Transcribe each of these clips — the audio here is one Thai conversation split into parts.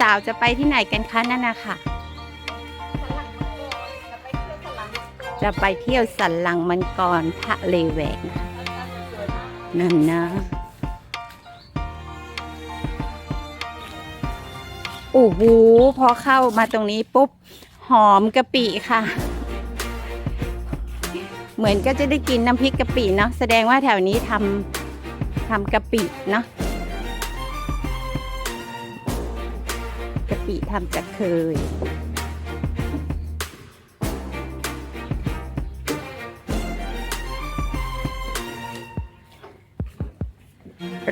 สาวๆจะไปที่ไหนกันคะนั่นนะคะจะไปเที่ยวสันหลังมังกรทะเลแหวกนั่นนะโอ้โหพอเข้ามาตรงนี้ปุ๊บ หอมกะปิค่ะ เหมือนก็จะได้กินน้ำพริกกะปิเนาะแสดงว่าแถวนี้ทำทำกะปิเนาะ ปิทำจากเคย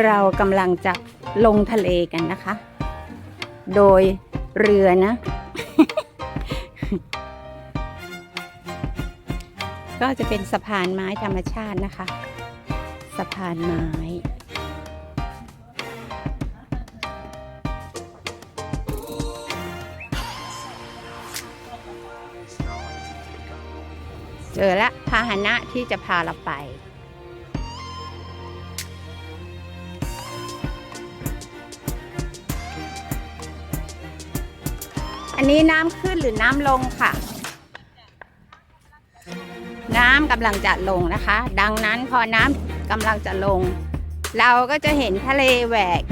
เรากำลังจะลงทะเลกันนะคะ โดยเรือนะ ก็จะเป็นสะพานไม้ธรรมชาตินะคะ สะพานไม้ เจอละพาหนะที่จะพาเราไป อันนี้น้ำขึ้นหรือน้ำลงค่ะ น้ำกำลังจะลงนะคะ ดังนั้นพอน้ำกำลังจะลง เราก็จะเห็นทะเลแหวก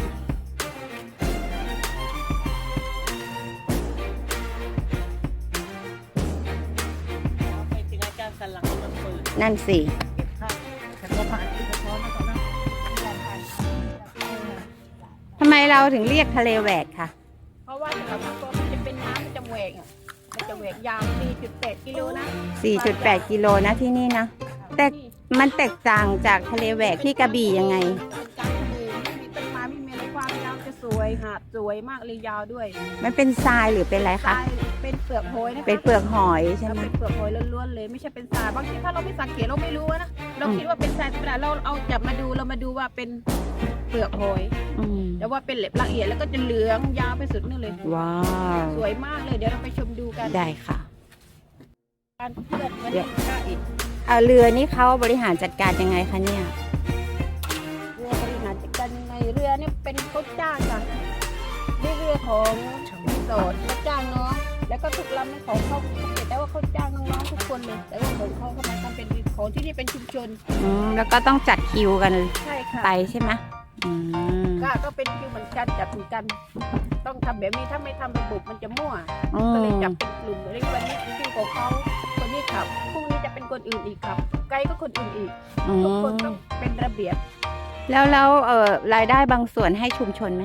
นเปิดนั่นสิเก็บภาพแต่ก็ผ่านที่สะท้อนนะตอนนั้นผ่านผ่านทำไมเราถึงเรียกทะเลแหวกค่ะเพราะว่าสำหรับมันก็มันจะเป็นน้ำมันจะแหวกอะมันจะแหวกยาว 4.8 กิโลนะ4.8 กิโลนะที่นี่นะ แต่มันแตกต่างจากทะเลแหวกที่กระบี่ยังไง ยหาดสวยมากเลยยาวด้วยมันเป็นทรายหรือเป็นอะไรทคะ รายเป็นเปลือกโหอยนะคะเป็นเปลือกหอยใช่แล้วไหม เป็นเปลือกโหอยล้วนๆเลยไม่ใช่เป็นทรายบางทีถ้าเราไม่สังเกตเราไม่รู้นะเราอืม คิดว่าเป็นทรายธรรมดาเราเอาจับมาดูเรามาดูว่าเป็นเปลือกโหอยอืมแต่ว่าเป็นเล็บละเอียดแล้วก็จะเหลืองยาวไปสุดนู่นเลย ว้าว สวยมากเลยเดี๋ยวเราไปชมดูกันได้ค่ะ การเพื่อนวันเดี๋นี้ยวก็อีก เอาเรือนี่เขาบริหารจัดการยังไงคะเนี่ย รยังไงเรือเนี่ยเป็นเขาจ้างค่ะนี่เรือของรีสอร์ทเขาจ้างน้องแล้วก็ทุกลำเป็นของเขาแต่ว่าเขาจ้างน้องๆทุกคนเลยแต่ว่าของเขาเขามาทำเป็นของที่นี่เป็นชุมชนอืมแล้วก็ต้องจัดคิวกันใช่ค่ะไปใช่ไหมอืมก็ก็เป็นคิวเหมือนกันจับเหมือนกัน ต้องทำแบบนี้ถ้าไม่ทำระบบมันจะมั่วอืก็เลยมจับเป็นกลุ่มเลยวันนี้คิวของเขาคนนี้ขับพรุ่งนี้จะเป็นคนอื่นอีกครับ ไกด์ก็คนอื่นอีก อืทุกคนมต้องเป็นระเบียบ แล้วแล้วเอ่อรายได้บางส่วนให้ชุมชนไหม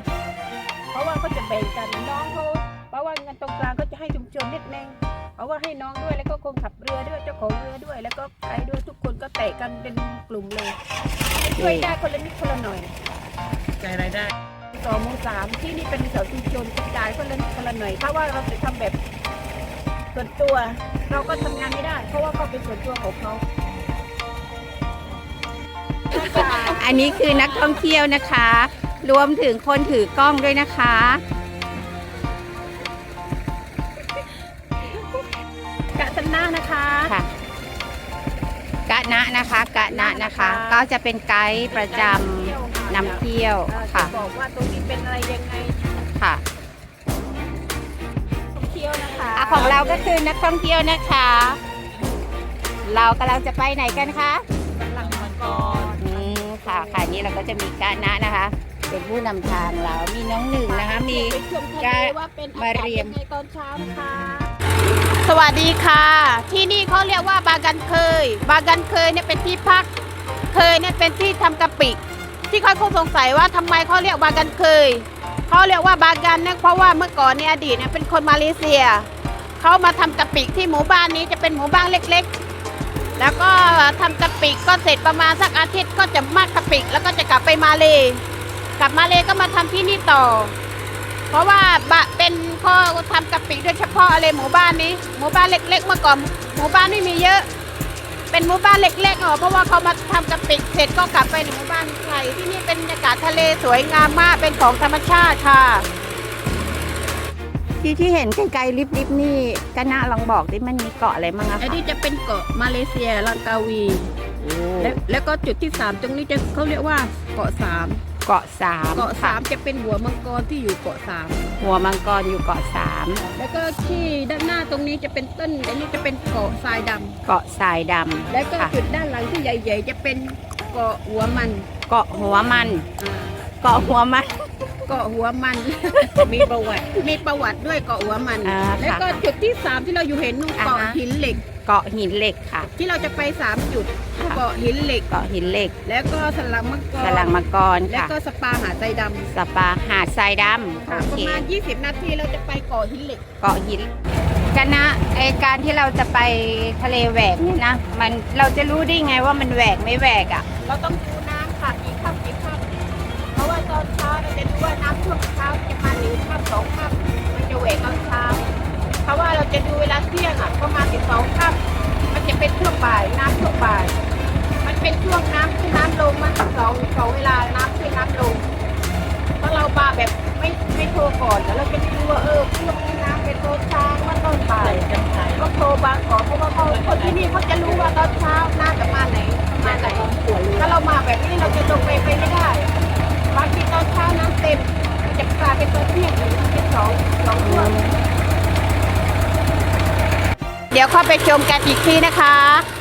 เพราะว่าเขาจะแบ่งกันน้องเขาเพราะว่าเงินตรงกลางก็จะให้ชุมชนนิดนึงเพราะว่าให้น้องด้วยแล้วก็คนขับเรือด้วยเจ้าของเรือด้วย แล้วก็ไกด์ด้วยทุกคนก็แตะกันเป็นกลุ่มเลยให้ช่วยได้คนละนิดคนละหน่อยใจรายได้สองโมงสามที่นี่เป็นเสาชุมชนกระจายคนละนิดคนละหน่อยถ้าว่าเราจะทำแบบส่วนตัว เราก็ทำงานไม่ได้ เพราะว่าเขาเป็นส่วนตัวของเขา อันนี้คือนักท่องเที่ยวนะคะ รวมถึงคนถือกล้องด้วยนะคะ กะสนานะคะ ค่ะ กะนะนะคะ กะนะนะคะ ก็จะเป็นไกด์ประจำนำเที่ยวเอ่อค่ะจะบอกว่าตรงนี้เป็นอะไรยังไงค่ะท่องเที่ยวนะคะอะของเราก็คือนักท่องเที่ยวนะคะ เรากำลังจะไปไหนกันคะกำลังมังกรอืม ค่ะค่ะนี่เราก็จะมีกะนะนะคะ เป็นผู้นำทางเรา มีน้องหนึ่งนะคะ มีไปชมทะเลว่าเป็นอากาศมาเรียมยังไงตอนเช้านะคะสวัสดีค่ะ ที่นี่เขาเรียกว่าบากันเคย บากันเคยเนี่ยเป็นที่พัก เคยเนี่ยเป็นที่ทำกะปิ ที่เขาคงสงสัยว่าทำไมเขาเรียกบากันเคยเขาเรียกว่าบากันเนี่ยเพราะว่าเมื่อก่อนในอดีตเนี่ยเป็นคนมาเลเซียเขามาทำกะปิที่หมู่บ้านนี้จะเป็นหมู่บ้านเล็ก ๆ แล้วก็ทำกะปิก็เสร็จประมาณสักอาทิตย์ก็จะมัดกะปิแล้วก็จะกลับไปมาเลยกลับมาเลยก็มาทำที่นี่ต่อ เพราะว่าบะเป็นข้อทำกะปิโดยเฉพาะอะไรหมู่บ้านนี้ หมู่บ้านเล็ก ๆ เมื่อก่อนหมู่บ้านไม่มีเยอะ เป็นหมู่บ้านเล็กๆอ๋อเพราะว่าเขามาทำกะปิเสร็จก็กลับไปในหมู่บ้านไทยที่นี่เป็นบรรยากาศทะเลสวยงามมากเป็นของธรรมชาติค่ะ ที่ที่เห็นไกลๆลิบๆนี่กะนะลองบอกดิมันมีเกาะอะไรบ้างอะไอ้คะนี่จะเป็นเกาะมาเลเซียลังกาวีโอ้และแล้วก็จุดที่ 3 ตรงนี้จะเขาเรียกว่าเกาะสามเกาะสามเกาะสามจะเป็นหัวมังกรที่อยู่เกาะสามหัวมังกรอยู่เกาะสามแล้วก็ที่ด้านหน้าตรงนี้จะเป็นต้นอันนี้จะเป็นเกาะทรายดำเกาะทรายดำแล้วก็ค่ะจุดด้านหลังที่ใหญ่ ๆ จะเป็นเกาะหัวมันเกาะหัวมัน อ่าเกาะหัวมัน เกาะหัวมัน มีประวัติ มีประวัติด้วยเกาะหัวมัน อ่าแล้วก็ค่ะจุดที่สามที่เราอยู่เห็นนู่นอ่าฮะ เกาะหินเหล็ก เกาะหินเหล็กค่ะ ที่เราจะไปสามจุดค่ะ เกาะหินเหล็ก เกาะหินเหล็กแล้วก็สลังมังกรสลังมังกรแล้วค่ะ ก็สปาหาดใจดำสปาหาดทรายดำค่ะโอประเค มาณ 20 นาทีเราจะไปเกาะหินเหล็ก เกาะหินกันนะไอการที่เราจะไปทะเลแหวกเนี่ยนะ มันเราจะรู้ได้ไงว่ามันแหวกไม่แหวกอะ เราต้องดู เป็นช่วงบ่ายน้ำช่วงบ่าย มันเป็นช่วงน้ำขึ้นน้ำลงมันสองสองเวลาน้ำขึ้นน้ำลงถ้าเรามาแบบไม่ไม่โทรก่อนแล้วเราจะไม่รู้ว่าเออช่วงนี้น้ำเป็นตอนเช้าว่าตอนบ่ายก็โทรบางก่อนเพราะว่าเขาคนที่นี่เขาจะรู้ว่าตอนเช้าน้ำจะมาไหนมาไหนถ้าเรามาแบบนี้เราจะลงไปไปไม่ได้บางทีตอนเช้าน้ำเต็มมันจะกลายเป็นตอนเที่ยงหรือเป็นสองสองช่วง เดี๋ยวเข้าไปชมกันอีกทีนะคะ